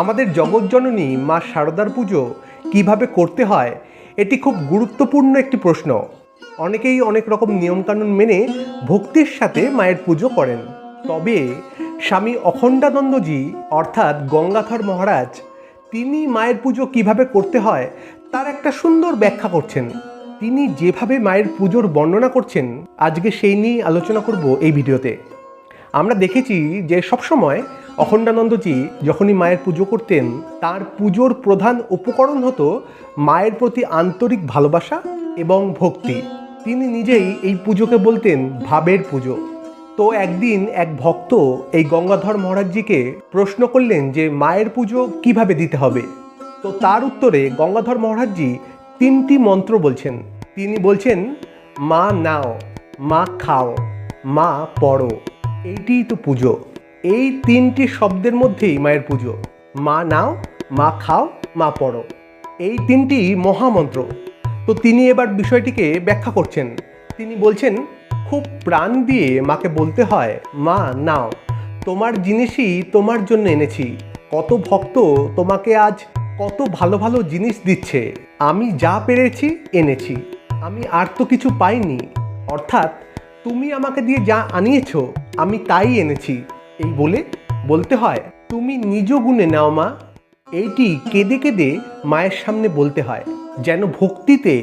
আমাদের জগৎজননী মা শারদার পুজো কীভাবে করতে হয়, এটি খুব গুরুত্বপূর্ণ একটি প্রশ্ন। অনেকেই অনেক রকম নিয়মকানুন মেনে ভক্তির সাথে মায়ের পুজো করেন। তবে স্বামী অখণ্ডানন্দজি, অর্থাৎ গঙ্গাধর মহারাজ, তিনি মায়ের পুজো কীভাবে করতে হয়, তার একটা সুন্দর ব্যাখ্যা করছেন। তিনি যেভাবে মায়ের পুজোর বর্ণনা করছেন, আজকে সেই নিয়ে আলোচনা করব এই ভিডিওতে। আমরা দেখেছি যে সবসময় অখণ্ডানন্দজি যখনই মায়ের পুজো করতেন, তার পুজোর প্রধান উপকরণ হতো মায়ের প্রতি আন্তরিক ভালোবাসা এবং ভক্তি। তিনি নিজেই এই পুজোকে বলতেন ভাবের পুজো। তো একদিন এক ভক্ত এই গঙ্গাধর মহারাজজিকে প্রশ্ন করলেন যে, মায়ের পুজো কীভাবে দিতে হবে? তো তার উত্তরে গঙ্গাধর মহারাজজি তিনটি মন্ত্র বলছেন। তিনি বলছেন, মা নাও, মা খাও, মা পড়ো এইটিই তো পুজো। এই তিনটি শব্দের মধ্যেই মায়ের পুজো। মা নাও, মা খাও, মা পড়ো। এই তিনটি মহামন্ত্র। তো তিনি এবার বিষয়টিকে ব্যাখ্যা করছেন। তিনি বলছেন, খুব প্রাণ দিয়ে মাকে বলতে হয়, মা, নাও, তোমার জিনিসই তোমার জন্য এনেছি। কত ভক্ত তোমাকে আজ কত ভালো ভালো জিনিস দিচ্ছে। আমি যা পেরেছি এনেছি। আমি আর তো কিছু পাইনি। অর্থাৎ তুমি আমাকে দিয়ে যা আনিয়েছো, আমি তাই এনেছি। এই বলে বলতে হয়, তুমি নিজ গুণে নাও মা। এইটি কেঁদে কেঁদে মায়ের সামনে বলতে হয়, যেন ভক্তিতে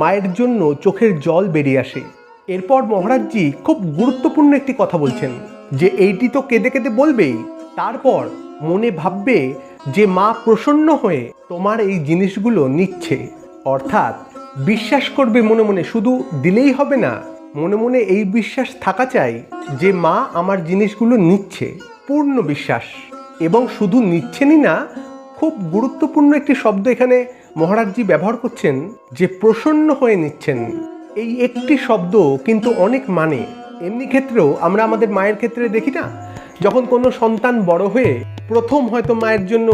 মায়ের জন্য চোখের জল বেরিয়ে আসে। এরপর মহারাজজি খুব গুরুত্বপূর্ণ একটি কথা বলছেন, যে এইটি তো কেঁদে কেঁদে বলবেই। তারপর মনে ভাববে যে মা প্রসন্ন হয়ে তোমার এই জিনিসগুলো নিচ্ছে। অর্থাৎ বিশ্বাস করবে মনে মনে, শুধু দিলেই হবে না মনে মনে এই বিশ্বাস থাকা চাই যে মা আমার জিনিসগুলো নিচ্ছে, পূর্ণ বিশ্বাস। এবং শুধু নিচ্ছেনই না, খুব গুরুত্বপূর্ণ একটি শব্দ এখানে মহারাজজি ব্যবহার করছেন যে প্রসন্ন হয়ে নিচ্ছেন। এই একটি শব্দ কিন্তু অনেক মানে। এমনি ক্ষেত্রেও আমরা আমাদের মায়ের ক্ষেত্রে দেখি না? যখন কোনো সন্তান বড় হয়ে প্রথম হয়তো মায়ের জন্য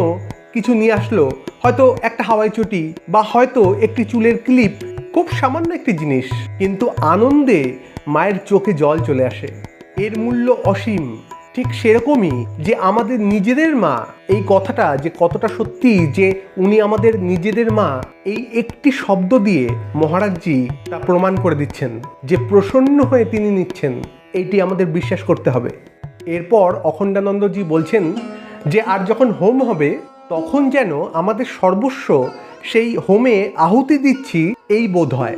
কিছু নিয়ে আসলো, হয়তো একটা হাওয়াই চটি বা হয়তো একটি চুলের ক্লিপ খুব সামান্য একটি জিনিস, কিন্তু আনন্দে মায়ের চোখে জল চলে আসে। এর মূল্য অসীম, ঠিক সেরকমই যে আমাদের নিজেদের মা, এই কথাটা যে কতটা সত্যি যে উনি আমাদের নিজেদের মা, এই একটি শব্দ দিয়ে মহারাজজি তা প্রমাণ করে দিচ্ছেন, যে প্রসন্ন হয়ে তিনি নিচ্ছেন, এটি আমাদের বিশ্বাস করতে হবে। এরপর অখণ্ডানন্দজি বলছেন যে, আর যখন হোম হবে, তখন যেন আমাদের সর্বস্ব সেই হোমে আহুতি দিচ্ছি এই বোধ হয়।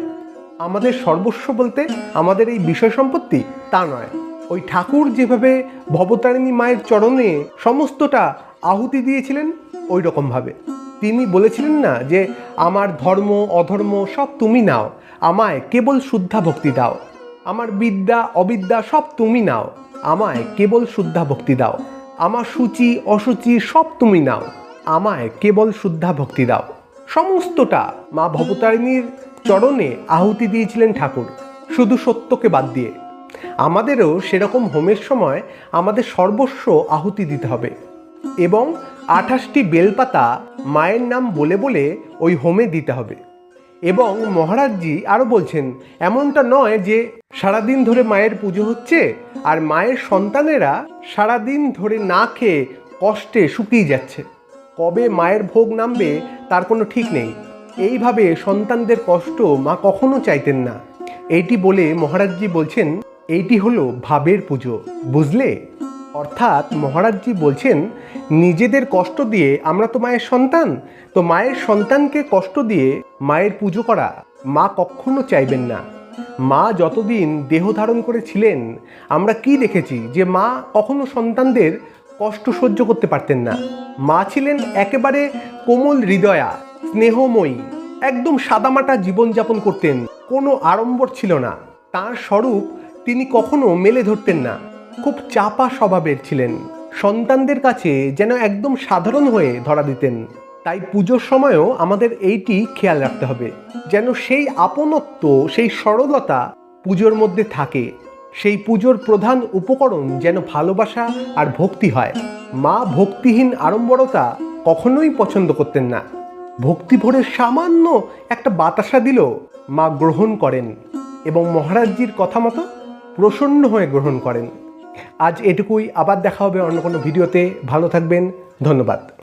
আমাদের সর্বস্ব বলতে আমাদের এই বিষয় সম্পত্তি তা নয়। ওই ঠাকুর যেভাবে ভবতারিণী মায়ের চরণে সমস্তটা আহুতি দিয়েছিলেন ওই রকমভাবে তিনি বলেছিলেন না যে, আমার ধর্ম, অধর্ম সব তুমি নাও। আমায় কেবল শুদ্ধা ভক্তি দাও। আমার বিদ্যা, অবিদ্যা সব তুমি নাও। আমায় কেবল শুদ্ধা ভক্তি দাও। আমার সূচি, অসুচি সব তুমি নাও। আমায় কেবল শুদ্ধা ভক্তি দাও। সমস্তটা মা ভবতারিণীর চরণে আহুতি দিয়েছিলেন ঠাকুর, শুধু সত্যকে বাদ দিয়ে। আমাদেরও সেরকম হোমের সময় আমাদের সর্বস্ব আহুতি দিতে হবে এবং আঠাশটি বেলপাতা মায়ের নাম বলে বলে ওই হোমে দিতে হবে। এবং মহারাজজি আরও বলছেন, এমনটা নয় যে সারাদিন ধরে মায়ের পুজো হচ্ছে আর মায়ের সন্তানেরা সারাদিন ধরে না খেয়ে কষ্টে শুকিয়ে যাচ্ছে। কবে মায়ের ভোগ নামবে তার কোনো ঠিক নেই। এইভাবে সন্তানদের কষ্ট মা কখনো চাইতেন না। এইটি বলে মহারাজজি বলছেন, এইটি হলো ভাবের পুজো, বুঝলে? অর্থাৎ মহারাজজি বলছেন, নিজেদের কষ্ট দিয়ে আমরা তো মায়ের সন্তান। তো মায়ের সন্তানকে কষ্ট দিয়ে মায়ের পুজো করা মা কখনো চাইবেন না। মা যতদিন দেহ ধারণ করেছিলেন, আমরা কি দেখেছি যে মা কখনো সন্তানদের কষ্ট সহ্য করতে পারতেন না। মা ছিলেন একেবারে কোমল হৃদয়া, স্নেহময়ী, একদম সাদামাটা জীবনযাপন করতেন, কোনো আড়ম্বর ছিল না। তার স্বরূপ তিনি কখনো মেলে ধরতেন না। খুব চাপা স্বভাবের ছিলেন। সন্তানদের কাছে যেন একদম সাধারণ হয়ে ধরা দিতেন। তাই পুজোর সময়ও আমাদের এইটি খেয়াল রাখতে হবে, যেন সেই আপনত্ব, সেই সরলতা পুজোর মধ্যে থাকে। সেই পুজোর প্রধান উপকরণ যেন ভালোবাসা আর ভক্তি হয়। মা ভক্তিহীন আড়ম্বরতা কখনোই পছন্দ করতেন না। ভক্তি ভরে সামান্য একটা বাতাসা দিল মা গ্রহণ করেন এবং মহারাজজির কথা মতো প্রসন্ন হয়ে গ্রহণ করেন। আজ এটুকুই, আবার দেখা হবে অন্য কোনো ভিডিওতে। ভালো থাকবেন, ধন্যবাদ।